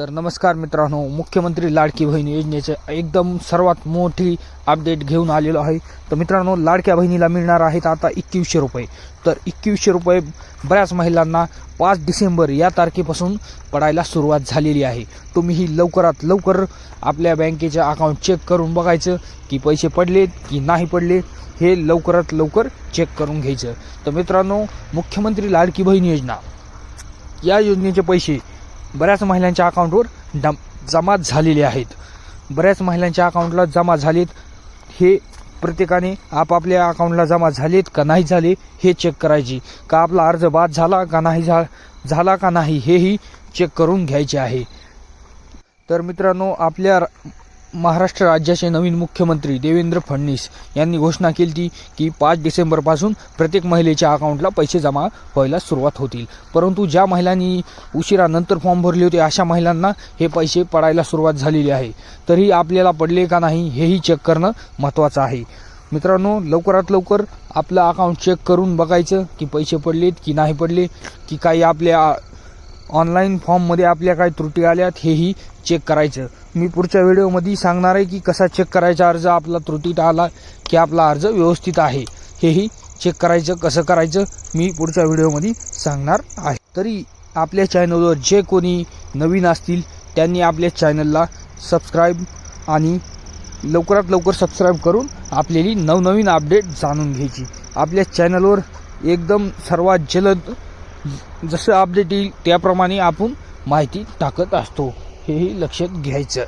तर नमस्कार मित्रांनो मुख्यमंत्री लाडकी बहीण योजनेचे एकदम सर्वात मोठी अपडेट घेऊन आलेलो आहे. तर मित्रांनो लाडक्या बहिणीला मिळणार आहेत आता एकवीसशे रुपये. तर एकवीसशे रुपये बऱ्याच महिलांना पाच डिसेंबर या तारखेपासून पडायला सुरुवात झालेली आहे. तुम्ही ही लवकरात लवकर आपल्या बँकेचे अकाउंट चेक करून बघायचं की पैसे पडलेत की नाही पडले हे लवकरात लवकर चेक करून घ्यायचं. तर मित्रांनो मुख्यमंत्री लाडकी बहीण योजना. या योजनेचे पैसे बऱ्याच महिलांच्या अकाउंटवर डम जमा झालेले आहेत. बऱ्याच महिलांच्या अकाउंटला जमा झालेत. हे प्रत्येकाने आपापल्या अकाउंटला जमा झालेत का नाही झाले हे चेक करायची. का आपला अर्ज बाद झाला का नाही झा झाला का नाही हेही चेक करून घ्यायचे आहे. तर मित्रांनो आपल्या महाराष्ट्र राज्याचे नवीन मुख्यमंत्री देवेंद्र फडणवीस यांनी घोषणा केली ती की पाच डिसेंबरपासून प्रत्येक महिलेच्या अकाउंटला पैसे जमा व्हायला सुरुवात होतील. परंतु ज्या महिलांनी उशिरानंतर फॉर्म भरले होते अशा महिलांना हे पैसे पडायला सुरुवात झालेली आहे. तरी आपल्याला पडले का नाही हेही चेक करणं महत्त्वाचं आहे. मित्रांनो लवकरात लवकर आपलं अकाउंट चेक करून बघायचं की पैसे पडलेत की नाही पडले की काही आपल्या ऑनलाईन फॉर्ममध्ये आपल्या काय त्रुटी आल्यात हेही चेक करायचं. मी पुढच्या व्हिडिओमध्ये सांगणार आहे की कसा चेक करायचा अर्ज आपला त्रुटीत आला की आपला अर्ज व्यवस्थित आहे हेही चेक करायचं कसं करायचं मी पुढच्या व्हिडिओमध्ये सांगणार आहे. तरी आपल्या चॅनलवर जे कोणी नवीन असतील त्यांनी आपल्या चॅनलला सबस्क्राईब आणि लवकरात लवकर सबस्क्राईब करून आपल्याली नवनवीन अपडेट जाणून घ्यायची. आपल्या चॅनलवर एकदम सर्वात जलद जसं अपडेट येईल त्याप्रमाणे आपण माहिती टाकत असतो. हेही लक्षात घ्यायचं.